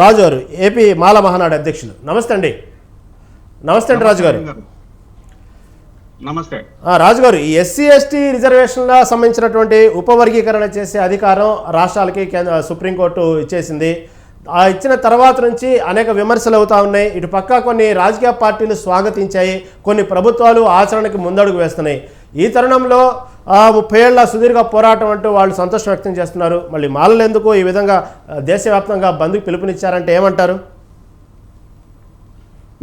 రాజు గారు ఏపీ మాల మహానాడు అధ్యక్షులు. నమస్తే అండి. నమస్తే అండి రాజు గారు. నమస్తే రాజు గారు ఈ ఎస్సీ ఎస్టీ రిజర్వేషన్ల సంబంధించినటువంటి ఉపవర్గీకరణ చేసే అధికారం రాష్ట్రాలకి కేంద్ర సుప్రీంకోర్టు ఇచ్చేసింది. ఆ ఇచ్చిన తర్వాత నుంచి అనేక విమర్శలు అవుతా ఉన్నాయి. ఇటు పక్క కొన్ని రాజకీయ పార్టీలు స్వాగతించాయి. కొన్ని ప్రభుత్వాలు ఆచరణకి ముందడుగు వేస్తున్నాయి. ఈ తరుణంలో ముప్పై ఏళ్ళ సుదీర్ఘ పోరాటం అంటూ వాళ్ళు సంతోషం వ్యక్తం చేస్తున్నారు. మళ్ళీ మాలలు ఎందుకు ఈ విధంగా దేశవ్యాప్తంగా బంద్కు పిలుపునిచ్చారంటే ఏమంటారు?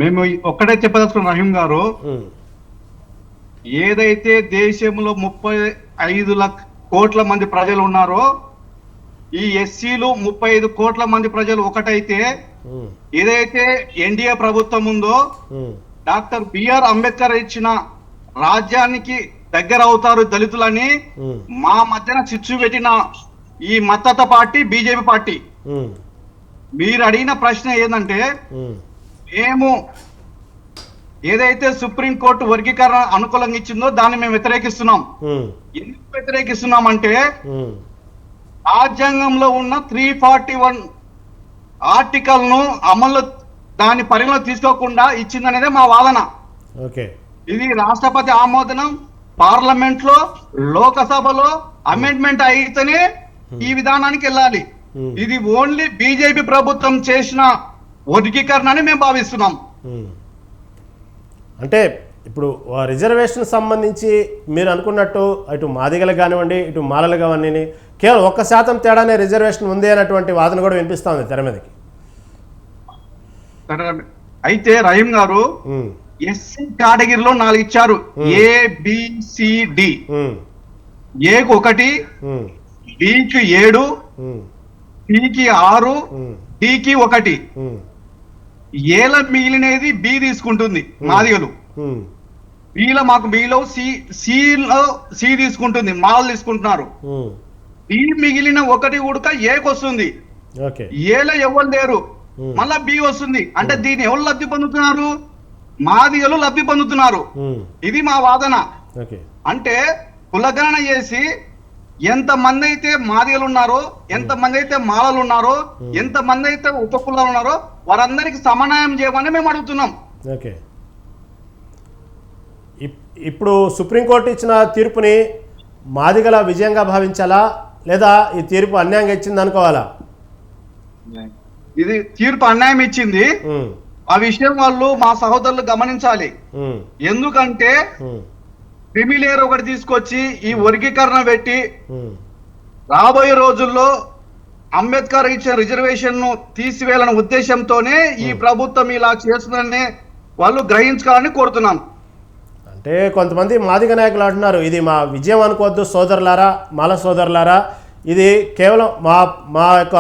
మేము ఒక్కటే చెప్పదలుచుకున్నాం రహీం గారు. ఏదైతే దేశంలో ముప్పై ఐదు లక్ష కోట్ల మంది ప్రజలు ఉన్నారో ఈ ఎస్సీలు ముప్పై ఐదు కోట్ల మంది ప్రజలు ఒకటైతే ఏదైతే ఎన్డీఏ ప్రభుత్వం ఉందో డాక్టర్ బిఆర్ అంబేద్కర్ ఇచ్చిన రాజ్యానికి దగ్గర అవుతారు దళితులని మా మధ్యన చిచ్చు పెట్టిన ఈ మద్దతు పార్టీ బీజేపీ పార్టీ. మీరు అడిగిన ప్రశ్న ఏంటంటే మేము ఏదైతే సుప్రీంకోర్టు వర్గీకరణ అనుకూలంగా ఇచ్చిందో దాన్ని మేము వ్యతిరేకిస్తున్నాం. ఎందుకు వ్యతిరేకిస్తున్నాం అంటే రాజ్యాంగంలో ఉన్న త్రీ ఫార్టీ వన్ ఆర్టికల్ను అమలు దాని పరిగణలో తీసుకోకుండా ఇచ్చిందనేదే మా వాదన. ఇది రాష్ట్రపతి ఆమోదనం పార్లమెంట్లో లోకసభలో అమెండ్మెంట్ అయితేనే ఈ విధానానికి వెళ్ళాలి. Hmm. ఇది ఓన్లీ బీజేపీ ప్రభుత్వం చేసిన వర్గీకరణ అని మేము భావిస్తున్నాం. ఉమ్. అంటే ఇప్పుడు ఆ రిజర్వేషన్ సంబంధించి మీరు అనుకున్నట్టు ఇటు మాదిగలకు కానివ్వండి ఇటు మాలలు కానివ్వండి కేవలం ఒక్క శాతం తేడానే రిజర్వేషన్ ఉంది అన్నటువంటి వాదన కూడా వినిపిస్తా ఉంది తెర మీదకి. అయితే రహీం గారు ఎస్సీ కేటగిరీలో నాలుగు ఇచ్చారు. ఏ బిసిడి ఏకు ఒకటి బికి ఏడు సికి ఆరు డికి ఒకటి. ఏల మిగిలినది బి తీసుకుంటుంది మాదిగలు. బిలో మాకు బిలో సి సిలో సి తీసుకుంటుంది మాలు తీసుకుంటున్నారు. బి మిగిలిన ఒకటి ఉడక ఏకి వస్తుంది. ఏలో ఎవరు లేరు. మళ్ళా బి వస్తుంది. అంటే దీన్ని ఎవరు లబ్ధి పొందుతున్నారు? మాదిగలు లబ్ధి పొందుతున్నారు. ఇది మా వాదన. అంటే కులగణన చేసి ఎంత మంది అయితే మాదిగలు ఉన్నారో ఎంత మంది అయితే మాలలు ఉన్నారో ఎంత మంది అయితే ఉప కులాలు ఉన్నారో వారందరికి సమన్వయం చేయమని మేము అడుగుతున్నాం. ఓకే. ఇప్- ఇప్పుడు సుప్రీంకోర్టు ఇచ్చిన తీర్పుని మాదిగల విజయంగా భావించాలా? లేదా ఈ తీర్పు అన్యాయంగా ఇచ్చింది అనుకోవాలా ఇది తీర్పు అన్యాయం ఇచ్చింది. ఆ విషయం వాళ్ళు మా సహోదరులు గమనించాలి. ఎందుకంటే క్రిమిలేయర్ ఒకటి తీసుకొచ్చి ఈ వర్గీకరణ పెట్టి రాబోయే రోజుల్లో అంబేద్కర్ ఇచ్చిన రిజర్వేషన్ను తీసివేయాలనే ఉద్దేశంతోనే ఈ ప్రభుత్వం ఇలా చేస్తుందని వాళ్ళు గ్రహించుకోవాలని కోరుతున్నాను. అంటే కొంతమంది మాదిగ నాయకులు అంటున్నారు ఇది మా విజయం అనుకోవద్దు సోదరులారా మాల సోదరులారా ఇది కేవలం మా మా యొక్క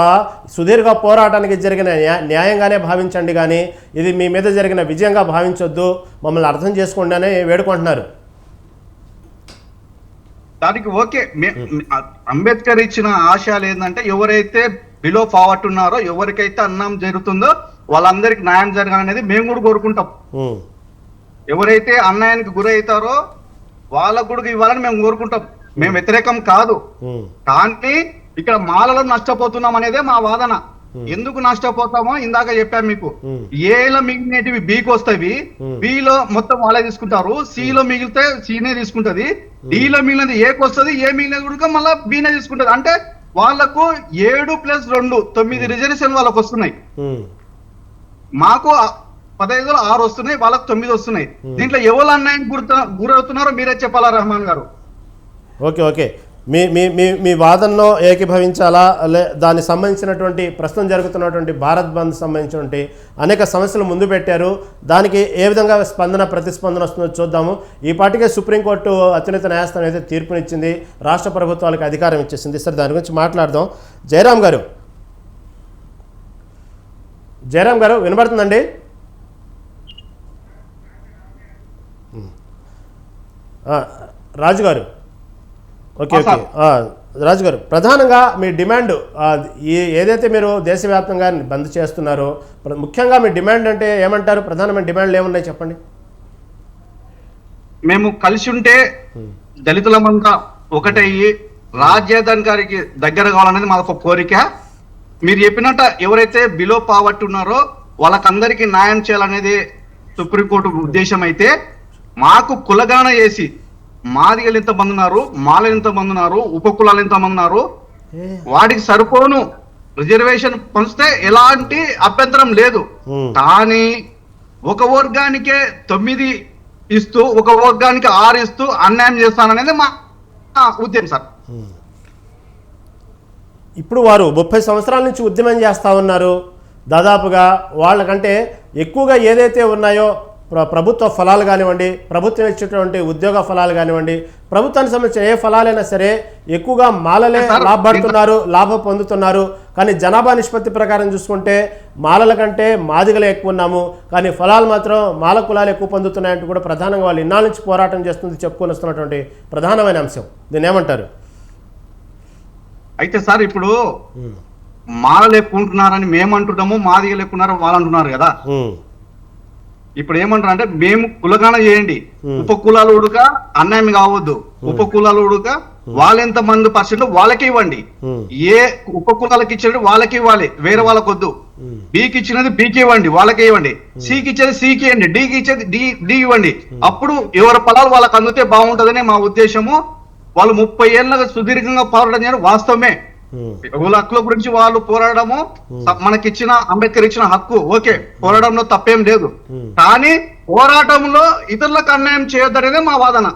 సుదీర్ఘ పోరాటానికి జరిగిన న్యా- న్యాయంగానే భావించండి కానీ ఇది మీ మీద జరిగిన విజయంగా భావించొద్దు. మమ్మల్ని అర్థం చేసుకోండి అని వేడుకుంటున్నారు. దానికి ఓకే. అంబేద్కర్ ఇచ్చిన ఆశయాలు ఏంటంటే ఎవరైతే బిలో ఫావర్ట్ ఉన్నారో ఎవరికైతే అన్నం జరుగుతుందో వాళ్ళందరికి న్యాయం జరగాలనేది మేము కూడా కోరుకుంటాం. ఎవరైతే అన్యాయానికి గురవుతారో వాళ్ళకు కూడా ఇవ్వాలని మేము కోరుకుంటాం. మేము వ్యతిరేకం కాదు. కానీ ఇక్కడ మాలలో నష్టపోతున్నాం అనేదే మా వాదన. ఎందుకు నష్టపోతామో ఇందాక చెప్పాను మీకు. ఏలో మిగిలినవి బీకి వస్తాయి. బిలో మొత్తం వాళ్ళే తీసుకుంటారు. సిలో మిగిలితే సీనే తీసుకుంటది. డిలో మిగిలినది ఏకి వస్తుంది ఏ మిగిలినది కూడా మళ్ళీ బీనే తీసుకుంటది. అంటే వాళ్ళకు ఏడు ప్లస్ రెండు తొమ్మిది రిజర్వేషన్ వాళ్ళకు వస్తున్నాయి. మాకు పదహైదులో ఆరు వస్తున్నాయి వాళ్ళకు తొమ్మిది వస్తున్నాయి. దీంట్లో ఎవరు అన్యాయం గుర్తు గురవుతున్నారో మీరే చెప్పాలా రెహమాన్ గారు? Okay okay. మీ మీ మీ మీ వాదనలో ఏకీభవించాలా? లే దానికి సంబంధించినటువంటి ప్రస్తుతం జరుగుతున్నటువంటి భారత్ బంద్ సంబంధించినటువంటి అనేక సమస్యలు ముందు పెట్టారు. దానికి ఏ విధంగా స్పందన ప్రతిస్పందన వస్తుందో చూద్దాము. ఈ పాటికే సుప్రీంకోర్టు అత్యున్నత న్యాయస్థానం అయితే తీర్పునిచ్చింది. రాష్ట్ర ప్రభుత్వాలకు అధికారం ఇచ్చేసింది. సరే దాని గురించి మాట్లాడదాం. జయరాం గారు. జయరాం గారు వినబడుతుందండి? రాజుగారు రాజు గారు ఓకే ఓకే. రాజు గారు ప్రధానంగా మీ డిమాండ్ ఏదైతే మీరు దేశవ్యాప్తంగా బంద్ చేస్తున్నారో ముఖ్యంగా మీ డిమాండ్ అంటే ఏమంటారు? ప్రధానమైన డిమాండ్లు ఏమున్నాయి చెప్పండి? మేము కలిసి ఉంటే దళితులమంతా ఒకటయ్యి రాజ్యాధికారికి దగ్గర కావాలనేది మాకు ఒక కోరిక. మీరు చెప్పినట్ట ఎవరైతే బిలో పావర్టీ ఉన్నారో వాళ్ళకందరికీ న్యాయం చేయాలనేది సుప్రీంకోర్టు ఉద్దేశం అయితే మాకు కులగణన చేసి మాదిగలు ఎంతమంది ఉన్నారు? మాలలు ఎంతమంది ఉన్నారు? ఉప కులాలు ఎంతమంది ఉన్నారు? వాటికి సరిపోను. రిజర్వేషన్ పంచితే ఎలాంటి అభ్యంతరం లేదు. కానీ ఒక వర్గానికే తొమ్మిది ఇస్తూ ఒక వర్గానికి ఆరు ఇస్తూ అన్యాయం చేస్తాననేది మా ఉద్యమం సార్. ఇప్పుడు వారు ముప్పై సంవత్సరాల నుంచి ఉద్యమం చేస్తూ ఉన్నారు. దాదాపుగా వాళ్ళకంటే ఎక్కువగా ఏదైతే ఉన్నాయో ప్రభుత్వ ఫలాలు కానివ్వండి ప్రభుత్వం ఇచ్చేటువంటి ఉద్యోగ ఫలాలు కానివ్వండి ప్రభుత్వానికి సంబంధించిన ఏ ఫలాలైనా సరే ఎక్కువగా మాలలే లాభపడుతున్నారు లాభం పొందుతున్నారు. కానీ జనాభా నిష్పత్తి ప్రకారం చూసుకుంటే మాలల కంటే మాదిగలే ఎక్కువ ఉన్నాము. కానీ ఫలాలు మాత్రం మాల కులాలు ఎక్కువ పొందుతున్నాయంటూ కూడా ప్రధానంగా వాళ్ళు ఇన్నాళ్ళ నుంచి పోరాటం చేస్తుంది చెప్పుకొని వస్తున్నటువంటి ప్రధానమైన అంశం. దీన్ని ఏమంటారు? అయితే సార్ ఇప్పుడు మాలలు ఎక్కువ ఉంటున్నారని మేము అంటున్నాము మాదిగలు ఎక్కువ ఉన్నారని వాళ్ళు అంటున్నారు కదా ఇప్పుడు ఏమంటారు అంటే మేము కులగాన చేయండి. ఉప కులాలు ఉడక అన్యాయం కావద్దు. ఉప కులాలు ఉడక వాళ్ళెంత మంది పర్సెంట్ వాళ్ళకి ఇవ్వండి. ఏ ఉప కులాలకు ఇచ్చేది వాళ్ళకి ఇవ్వాలి. వేరే వాళ్ళకి వద్దు. బికి ఇచ్చినది బికి ఇవ్వండి వాళ్ళకి ఇవ్వండి. సికి ఇచ్చేది సికి ఇవ్వండి డికి ఇచ్చేది డి డి ఇవ్వండి. అప్పుడు ఎవరి పొలాలు వాళ్ళకి అందితే బాగుంటదని మా ఉద్దేశము. వాళ్ళు ముప్పై ఏళ్ళగా సుదీర్ఘంగా పోరాటం చేయడం వాస్తవమే. ఉమ్, వాళ్ళ హక్కుల గురించి వాళ్ళు పోరాడము స- మనకిచ్చిన అంబేద్కర్ ఇచ్చిన హక్కు. ఓకే పోరాడంలో తప్పేం లేదు. Hmm. కానీ పోరాటంలో ఇతరులకు అన్యాయం చేయొద్దనేదే మా వాదన.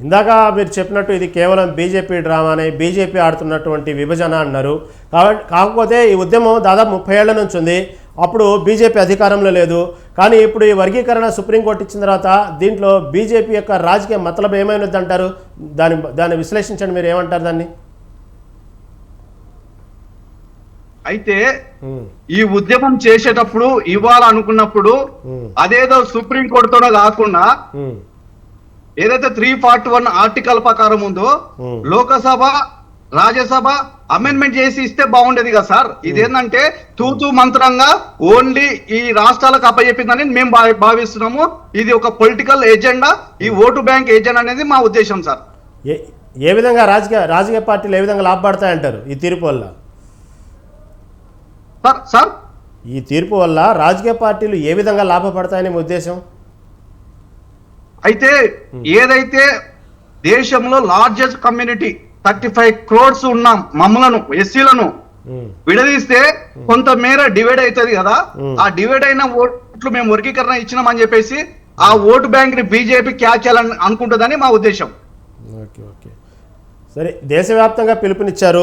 ఇందాక మీరు చెప్పినట్టు ఇది కేవలం బీజేపీ డ్రామానే బీజేపీ ఆడుతున్నటువంటి విభజన అన్నారు. కాబట్టి కాకపోతే ఈ ఉద్యమం దాదాపు ముప్పై ఏళ్ళ నుంచి ఉంది. అప్పుడు బీజేపీ అధికారంలో లేదు. కానీ ఇప్పుడు ఈ వర్గీకరణ సుప్రీంకోర్టు ఇచ్చిన తర్వాత దీంట్లో బీజేపీ యొక్క రాజకీయ మతలబు ఏమైనది అంటారు దాన్ని దాన్ని విశ్లేషించండి మీరు ఏమంటారు దాన్ని? అయితే ఈ ఉద్యమం చేసేటప్పుడు ఇవ్వాలనుకున్నప్పుడు అదేదో సుప్రీం కోర్టుతోనే కాకుండా ఏదైతే త్రీ ఫార్టీ వన్ ఆర్టికల్ ప్రకారం ఉందో. లోకసభ రాజ్యసభ అమెండ్మెంట్ చేసి ఇస్తే బాగుండేది కదా సార్. ఇదేంటంటే తూతూ మంత్రంగా ఓన్లీ ఈ రాష్ట్రాలకు అప్పచెప్పిందని మేము భావిస్తున్నాము. ఇది ఒక పొలిటికల్ ఎజెండా. ఈ ఓటు బ్యాంక్ ఎజెండా అనేది మా ఉద్దేశం సార్. ఏ ఏ విధంగా రాజకీయ రాజకీయ పార్టీలు ఏ విధంగా లాభపడతాయంటారు ఈ తీర్పు వల్ల? Sir sir? ఈ తీర్పు వల్ల రాజకీయ పార్టీలు ఏ విధంగా లాభపడతాయని ఉద్దేశం? అయితే ఏదైతే దేశంలో largest community thirty five crores ఉన్నాం మమ్మలను ఎస్సీలను ఉమ్, విడదీస్తే కొంత మేర డివైడ్ అవుతుంది కదా. Hmm. ఆ డివైడ్ అయిన ఓట్లు మేము వర్గీకరణ ఇచ్చినామని చెప్పేసి ఆ ఓటు బ్యాంక్ని బీజేపీ క్యాచ్ చేయాలని అనుకుంటుందని మా ఉద్దేశం. Okay okay. సరే దేశవ్యాప్తంగా పిలుపునిచ్చారు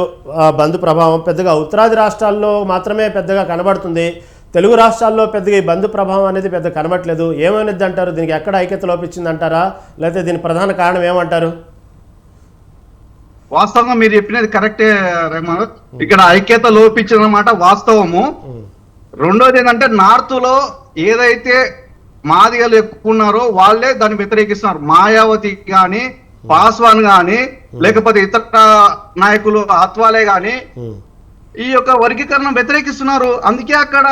బంద్ ప్రభావం. పెద్దగా ఉత్తరాది రాష్ట్రాల్లో మాత్రమే పెద్దగా కనబడుతుంది. తెలుగు రాష్ట్రాల్లో పెద్దగా ఈ బంద్ ప్రభావం అనేది పెద్ద కనబట్లేదు ఏమైనది అంటారు దీనికి ఎక్కడ ఐక్యత లోపించింది అంటారా లేకపోతే దీని ప్రధాన కారణం ఏమంటారు? వాస్తవంగా మీరు చెప్పినది కరెక్టే రెహమాన్ ఇక్కడ ఐక్యత లోపించిన వాస్తవము. రెండోది ఏంటంటే నార్త్లో ఏదైతే మాదిగలు ఎక్కువ ఉన్నారో వాళ్ళే దాన్ని వ్యతిరేకిస్తున్నారు. మాయావతి గాని పాస్వాన్ గాని లేకపోతే ఇతర నాయకులు అత్వాలే గాని ఈ యొక్క వర్గీకరణ వ్యతిరేకిస్తున్నారు. అందుకే అక్కడ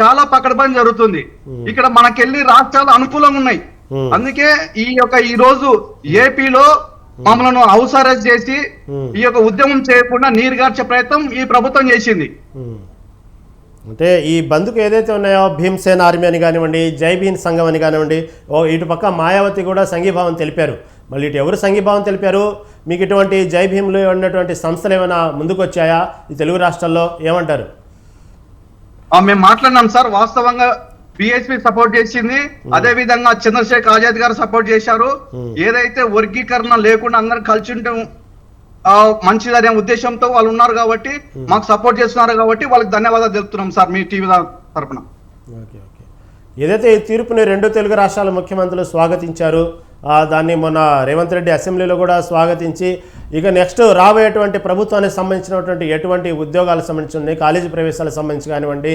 చాలా పకడ్బందీ జరుగుతుంది. ఇక్కడ మనకెళ్ళి రాష్ట్రాలు అనుకూలంగా ఉన్నాయి. అందుకే ఈ యొక్క ఈ రోజు ఏపీలో మమ్మల్ని హౌస్ అరెస్ట్ చేసి. ఈ యొక్క ఉద్యమం చేయకుండా నీరుగార్చే ప్రయత్నం ఈ ప్రభుత్వం చేసింది. అంటే ఈ బంద్కు ఏదైతే ఉన్నాయో భీమ్సేన్ ఆర్మీ అని కానివ్వండి జై భీమ్ సంఘం అని కానివ్వండి ఓ ఇటు పక్క మాయావతి కూడా సంఘీభావం తెలిపారు. మళ్ళీ ఇటు ఎవరు సంఘీభావం తెలిపారు? మీకు ఇటువంటి జై భీమ్లో ఉన్నటువంటి సంస్థలు ఏమైనా ముందుకు వచ్చాయా ఈ తెలుగు రాష్ట్రాల్లో ఏమంటారు? మేము మాట్లాడినాం సార్. వాస్తవంగా బిఎస్పీ సపోర్ట్ చేసింది. అదే విధంగా చంద్రశేఖర్ ఆజాద్ గారు సపోర్ట్ చేశారు. ఏదైతే వర్గీకరణ లేకుండా అందరు కలిసి ఉంటే ఆ, మంచిదనే ఉద్దేశంతో వాళ్ళు ఉన్నారు కాబట్టి మాకు సపోర్ట్ చేస్తున్నారు కాబట్టి వాళ్ళకి ధన్యవాదాలు తెలుపుతున్నాం సార్ మీ టీవీ ఓకే. ఏదైతే ఈ తీర్పుని రెండు తెలుగు రాష్ట్రాల ముఖ్యమంత్రులు స్వాగతించారు దాన్ని మొన్న రేవంత్ రెడ్డి అసెంబ్లీలో కూడా స్వాగతించి ఇక నెక్స్ట్ రాబోయేటువంటి ప్రభుత్వానికి సంబంధించినటువంటి ఎటువంటి ఉద్యోగాలకు సంబంధించి కాలేజీ ప్రవేశాలకు సంబంధించి కానివ్వండి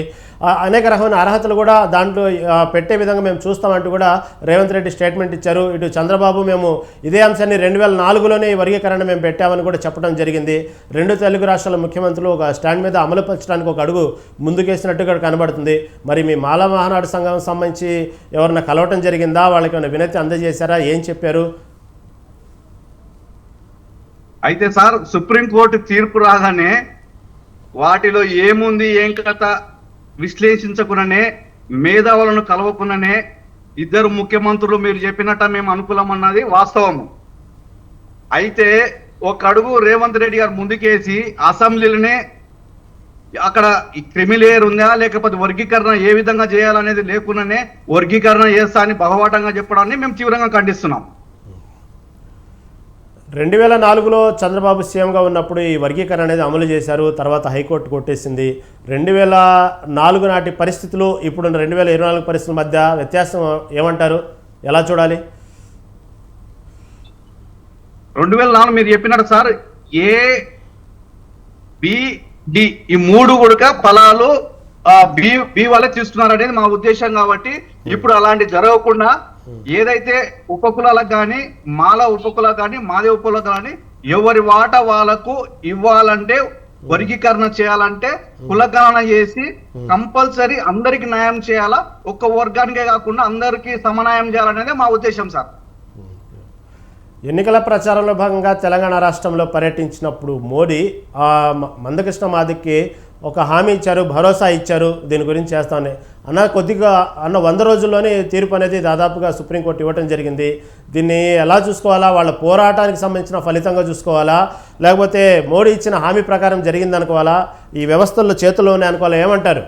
అనేక రకమైన అర్హతలు కూడా దాంట్లో పెట్టే విధంగా మేము చూస్తామంటూ కూడా రేవంత్ రెడ్డి స్టేట్మెంట్ ఇచ్చారు. ఇటు చంద్రబాబు మేము ఇదే అంశాన్ని రెండు వేల నాలుగులోనే ఈ వర్గీకరణ మేము పెట్టామని కూడా చెప్పడం జరిగింది. రెండు తెలుగు రాష్ట్రాల ముఖ్యమంత్రులు ఒక స్టాండ్ మీద అమలుపరచడానికి ఒక అడుగు ముందుకేసినట్టుగా కనబడుతుంది. మరి మీ మాల మహానాడు సంఘం సంబంధించి ఎవరైనా కలవటం జరిగిందా? వాళ్ళకి ఏమైనా వినతి అందజేశారా? ఏ చెప్పారు? అయితే సార్ సుప్రీం కోర్టు తీర్పు రాగానే వాటిలో ఏముంది ఏం కథ విశ్లేషించకుండానే మేధావులను కలవకుండానే ఇద్దరు ముఖ్యమంత్రులు మీరు చెప్పినట్ట మేము అనుకూలం అన్నది వాస్తవము. అయితే ఒక అడుగు రేవంత్ రెడ్డి గారు ముందుకేసి అసెంబ్లీలోనే అక్కడ ఈ క్రిమిలేయర్ ఉందా లేకపోతే వర్గీకరణ ఏ విధంగా చేయాలనేది లేకుండానే వర్గీకరణ చేస్తా అని బహవాటంగా చెప్పడాన్ని మేము తీవ్రంగా ఖండిస్తున్నాం. రెండు వేల నాలుగులో చంద్రబాబు సీఎంగా ఉన్నప్పుడు ఈ వర్గీకరణ అనేది అమలు చేశారు తర్వాత హైకోర్టు కొట్టేసింది. రెండు వేల నాలుగు నాటి పరిస్థితులు ఇప్పుడు రెండు వేల ఇరవై నాలుగు పరిస్థితుల మధ్య వ్యత్యాసం ఏమంటారు? ఎలా చూడాలి? రెండు వేల నాలుగు మీరు చెప్పినట్టు సార్ ఏ బి డి ఈ మూడు కూడా ఫలాలు బి బి వాళ్ళే తీసుకున్నారు అనేది మా ఉద్దేశం కాబట్టి ఇప్పుడు అలాంటి జరగకుండా ఏదైతే ఉపకులాలకు కానీ మాల ఉపకులకు కానీ మాదే ఉపకులకు కానీ ఎవరి వాట వాళ్ళకు ఇవ్వాలంటే వర్గీకరణ చేయాలంటే కులగణన చేసి కంపల్సరీ అందరికి న్యాయం చేయాలా? ఒక్క వర్గానికే కాకుండా అందరికి సమన్యాయం చేయాలనేది మా ఉద్దేశం సార్. ఎన్నికల ప్రచారంలో భాగంగా తెలంగాణ రాష్ట్రంలో పర్యటించినప్పుడు మోడీ ఆ మందకృష్ణ మాదిక్కి ఒక హామీ ఇచ్చారు భరోసా ఇచ్చారు దీని గురించి చేస్తాను అన్న కొద్దిగా అన్న వంద రోజుల్లోనే తీర్పు అనేది దాదాపుగా సుప్రీంకోర్టు ఇవ్వటం జరిగింది. దీన్ని ఎలా చూసుకోవాలా వాళ్ళ పోరాటానికి సంబంధించిన ఫలితంగా చూసుకోవాలా లేకపోతే మోడీ ఇచ్చిన హామీ ప్రకారం జరిగిందనుకోవాలా ఈ వ్యవస్థల్లో చేతుల్లోనే అనుకోవాలా ఏమంటారు?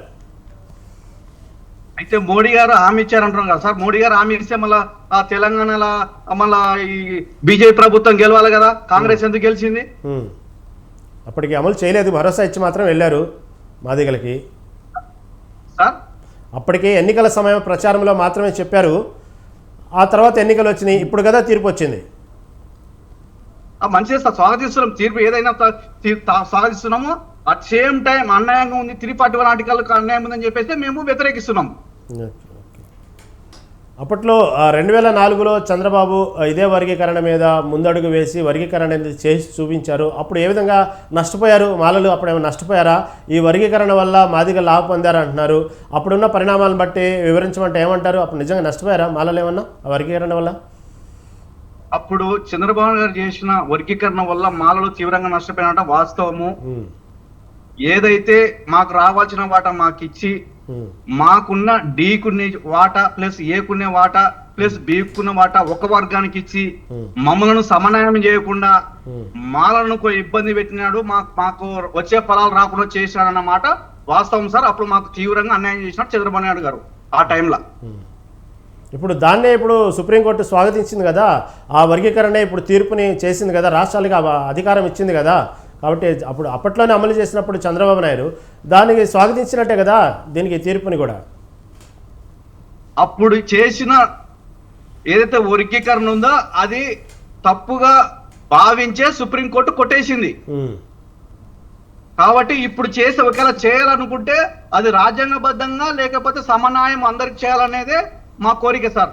అయితే మోడీ గారు హామీ ఇచ్చారంటున్నారు కదా సార్. మోడీ గారు హామీ ఇస్తే మళ్ళా ఆ తెలంగాణలో మళ్ళా ఈ బీజేపీ ప్రభుత్వం గెలవాలి కదా. కాంగ్రెస్ ఎందుకు గెలిచింది. అప్పటికి అమలు చేయలేదు. భరోసా ఇచ్చి మాత్రం వెళ్ళారు మాదిగలకి. సార్? అప్పటికే ఎన్నికల సమయం ప్రచారంలో మాత్రమే చెప్పారు. ఆ తర్వాత ఎన్నికలు వచ్చినాయి. ఇప్పుడు కదా తీర్పు వచ్చింది. ఆ మంచిగా సార్. స్వాగతిస్తున్నాం. తీర్పు ఏదైనా స్వాగతిస్తున్నాము. అట్ సేమ్ టైం అన్యాయంగా ఉంది. త్రీ ఫార్టీ వన్ ఆర్టికల్ అన్యాయం ఉందని చెప్పేసి మేము వ్యతిరేకిస్తున్నాం. అప్పట్లో రెండు వేల నాలుగులో చంద్రబాబు ఇదే వర్గీకరణ మీద ముందడుగు వేసి వర్గీకరణ అనేది చేసి చూపించారు. అప్పుడు ఏ విధంగా నష్టపోయారు? మాలలు అప్పుడు ఏమైనా నష్టపోయారా? ఈ వర్గీకరణ వల్ల మాదిగా లాభ పొందారు అంటున్నారు. అప్పుడున్న పరిణామాలను బట్టి వివరించమంటే ఏమంటారు? అప్పుడు నిజంగా నష్టపోయారా? మాలలు ఏమన్నా ఆ వర్గీకరణ వల్ల? అప్పుడు చంద్రబాబు గారు చేసిన వర్గీకరణ వల్ల మాలలు తీవ్రంగా నష్టపోయినట వాస్తవము. ఏదైతే మాకు రావాల్సిన వాటా మాకు ఇచ్చి మాకున్న డీకున్న వాటా ప్లస్ ఏకున్న వాటా ప్లస్ బీకున్న వాటా ఒక వర్గానికి ఇచ్చి మమ్మలను సమన్వయం చేయకుండా. మాలను కొ- ఇబ్బంది పెట్టినాడు మాకు మాకు వచ్చే ఫలాలు రాకుండా చేశాడు అన్నమాట వాస్తవం సార్. అప్పుడు మాకు తీవ్రంగా అన్యాయం చేసినాడు చంద్రబాబు నాయుడు గారు ఆ టైంలో. ఇప్పుడు దాన్నే ఇప్పుడు సుప్రీంకోర్టు స్వాగతించింది కదా ఆ వర్గీకరణ ఇప్పుడు తీర్పుని చేసింది కదా రాష్ట్రాలకు అధికారం ఇచ్చింది కదా కాబట్టి అప్పుడు అప్పట్లోనే అమలు చేసినప్పుడు చంద్రబాబు నాయుడు దానికి స్వాగతించినట్టే కదా దీనికి తీర్పుని కూడా. అప్పుడు చేసిన ఏదైతే వర్గీకరణ ఉందో అది తప్పుగా భావించే సుప్రీంకోర్టు కొట్టేసింది. కాబట్టి ఇప్పుడు చేసి ఒకవేళ చేయాలనుకుంటే అది రాజ్యాంగబద్ధంగా లేకపోతే సమన్వయం అందరికి చేయాలనేదే మా కోరిక సార్.